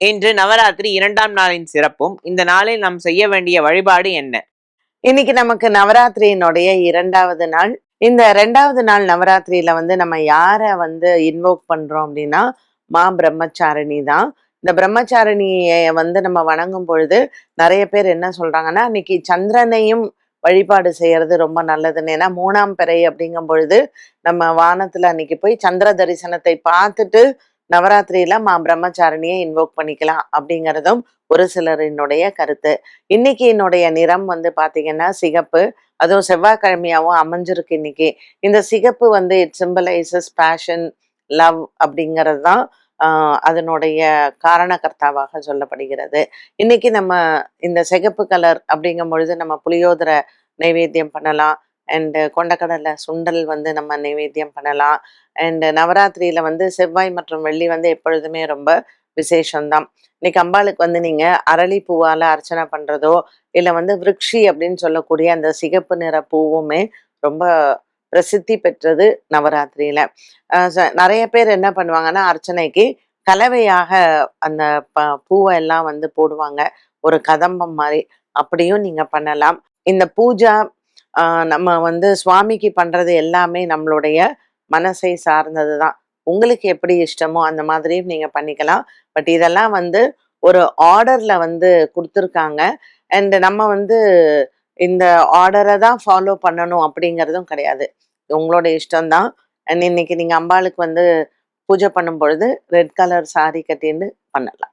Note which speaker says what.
Speaker 1: இன்று நவராத்திரி இரண்டாம் நாளின் சிறப்பும் இந்த நாளில் நாம் செய்ய வேண்டிய வழிபாடு என்ன?
Speaker 2: இன்னைக்கு நமக்கு நவராத்திரியினுடைய இரண்டாவது நாள். இந்த ரெண்டாவது நாள் நவராத்திரியில வந்து நம்ம யாரை வந்து இன்வோக் பண்றோம் அப்படின்னா மா பிரம்மச்சாரிணி தான். இந்த பிரம்மச்சாரிணியை வந்து நம்ம வணங்கும் பொழுது நிறைய பேர் என்ன சொல்றாங்கன்னா இன்னைக்கு சந்திரனையும் வழிபாடு செய்யறது ரொம்ப நல்லதுன்னு. ஏன்னா மூணாம் பிறை அப்படிங்கும் பொழுது நம்ம வானத்துல அன்னைக்கு போய் சந்திர தரிசனத்தை பார்த்துட்டு நவராத்திரியில மா பிரம்மச்சாரணியை இன்வோக் பண்ணிக்கலாம் அப்படிங்கிறதும் ஒரு சிலரினுடைய கருத்து. இன்னைக்கு என்னுடைய நிறம் வந்து பாத்தீங்கன்னா சிகப்பு. அதுவும் செவ்வாய்க்கிழமையாகவும் அமைஞ்சிருக்கு இன்னைக்கு. இந்த சிகப்பு வந்து இட் சிம்பலைசஸ் பேஷன் லவ் அப்படிங்கிறது தான் அதனுடைய காரணகர்த்தாவாக சொல்லப்படுகிறது. இன்னைக்கு நம்ம இந்த சிகப்பு கலர் அப்படிங்கும் பொழுது நம்ம புளியோதரை நைவேத்தியம் பண்ணலாம். அண்டு கொண்டக்கடலை சுண்டல் வந்து நம்ம நைவேத்தியம் பண்ணலாம். அண்டு நவராத்திரியில் வந்து செவ்வாய் மற்றும் வெள்ளி வந்து எப்பொழுதுமே ரொம்ப விசேஷம்தான். இன்னைக்கு அம்பாளுக்கு வந்து நீங்க அரளி பூவால அர்ச்சனை பண்றதோ இல்லை வந்து விருக்ஷி அப்படின்னு சொல்லக்கூடிய அந்த சிகப்பு நிற பூவுமே ரொம்ப பிரசித்தி பெற்றது நவராத்திரியில. ச- நிறைய பேர் என்ன பண்ணுவாங்கன்னா அர்ச்சனைக்கு கலவையாக அந்த ப பூவை எல்லாம் வந்து போடுவாங்க. ஒரு கதம்பம் மாதிரி. அப்படியும் நீங்க பண்ணலாம். இந்த பூஜா நம்ம வந்து சுவாமிக்கு பண்ணுறது எல்லாமே நம்மளுடைய மனசை சார்ந்தது தான் உங்களுக்கு எப்படி இஷ்டமோ அந்த மாதிரியும் நீங்கள் பண்ணிக்கலாம். பட் இதெல்லாம் வந்து ஒரு ஆர்டரில் வந்து கொடுத்துருக்காங்க. அண்ட் நம்ம வந்து இந்த ஆர்டரை தான் ஃபாலோ பண்ணணும் அப்படிங்கிறதும் கிடையாது. உங்களோட இஷ்டம்தான். அண்ட் இன்னைக்கு நீங்கள் அம்பாளுக்கு வந்து பூஜை பண்ணும் பொழுது ரெட் கலர் சாரி கட்டின்னு பண்ணலாம்.